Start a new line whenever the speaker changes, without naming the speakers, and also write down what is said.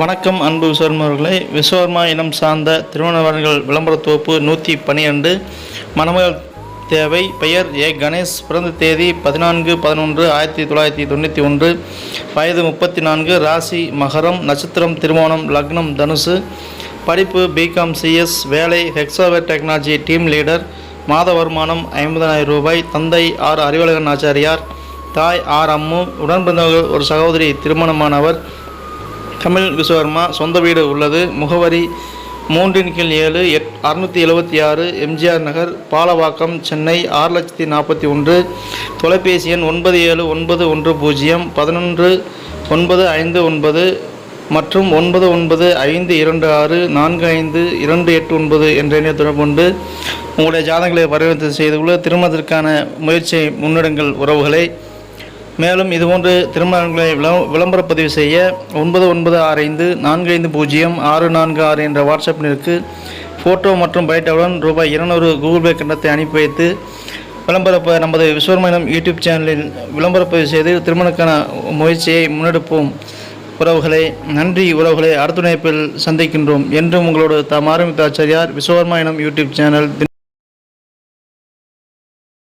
வணக்கம் அன்பு விஸ்வர்மர்களே விஸ்வர்மா இனம் சார்ந்த திருமணவர்கள் விளம்பர தொகுப்பு நூற்றி பன்னிரெண்டு மணமகள் தேவை பெயர் ஏ. கணேஷ். பிறந்த தேதி பதினான்கு பதினொன்று ஆயிரத்தி தொள்ளாயிரத்தி தொண்ணூற்றி ஒன்று. வயது முப்பத்தி நான்கு ராசி மகரம் நட்சத்திரம் திருமணம் லக்னம் தனுசு. படிப்பு பிகாம் சிஎஸ் வேலை ஹெக்ஸாவேர் டெக்னாலஜி டீம் லீடர் மாத வருமானம் ஐம்பதனாயிரம் ரூபாய். தந்தை ஆர். அறிவழகன் ஆச்சாரியார். தாய் ஆர். அம்மு. உடன்பிறந்தவர்கள் ஒரு சகோதரி திருமணமானவர். தமிழ் விஸ்வகர்மா சொந்த வீடு உள்ளது முகவரி மூன்றின் கீழ் ஏழு எட் அறுநூற்றி எழுபத்தி ஆறு எம்ஜிஆர் நகர் பாலவாக்கம் சென்னை ஆறு லட்சத்தி நாற்பத்தி ஒன்று தொலைபேசி எண் ஒன்பது ஏழு ஒன்பது ஒன்று பூஜ்ஜியம் பதினொன்று ஒன்பது ஐந்து ஒன்பது மற்றும் ஒன்பது ஒன்பது ஐந்து இரண்டு ஆறு நான்கு ஐந்து இரண்டு எட்டு ஒன்பது என்ற எண்ணை தொடர்பு கொண்டு உங்களுடைய ஜாதகங்களை பரிவர்த்தனை செய்துள்ள திருமணத்திற்கான முயற்சியை முன்னெடுங்கள் உறவுகளை. மேலும் இதுபோன்று திருமணங்களை விளம்பர விளம்பரப்பதிவு செய்ய ஒன்பது ஒன்பது ஆறு ஐந்து நான்கு ஐந்து பூஜ்ஜியம் ஆறு நான்கு ஆறு என்ற வாட்ஸ்அப் நிற்கு ஃபோட்டோ மற்றும் பயோட்டாவுடன் ரூபாய் இருநூறு கூகுள் பே கட்டணத்தை அனுப்பி வைத்து விளம்பரப்ப நமது விஸ்வர்மனம் யூடியூப் சேனலில் விளம்பரப்பதிவு செய்து திருமணக்கான முயற்சியை முன்னெடுப்போம். உறவுகளை நன்றி உறவுகளை அடுத்த இணைப்பில் சந்திக்கின்றோம். என்றும் உங்களோடு தாம் ஆரம்பித்த ஆச்சாரியார் விஸ்வர்மா யூடியூப் சேனல்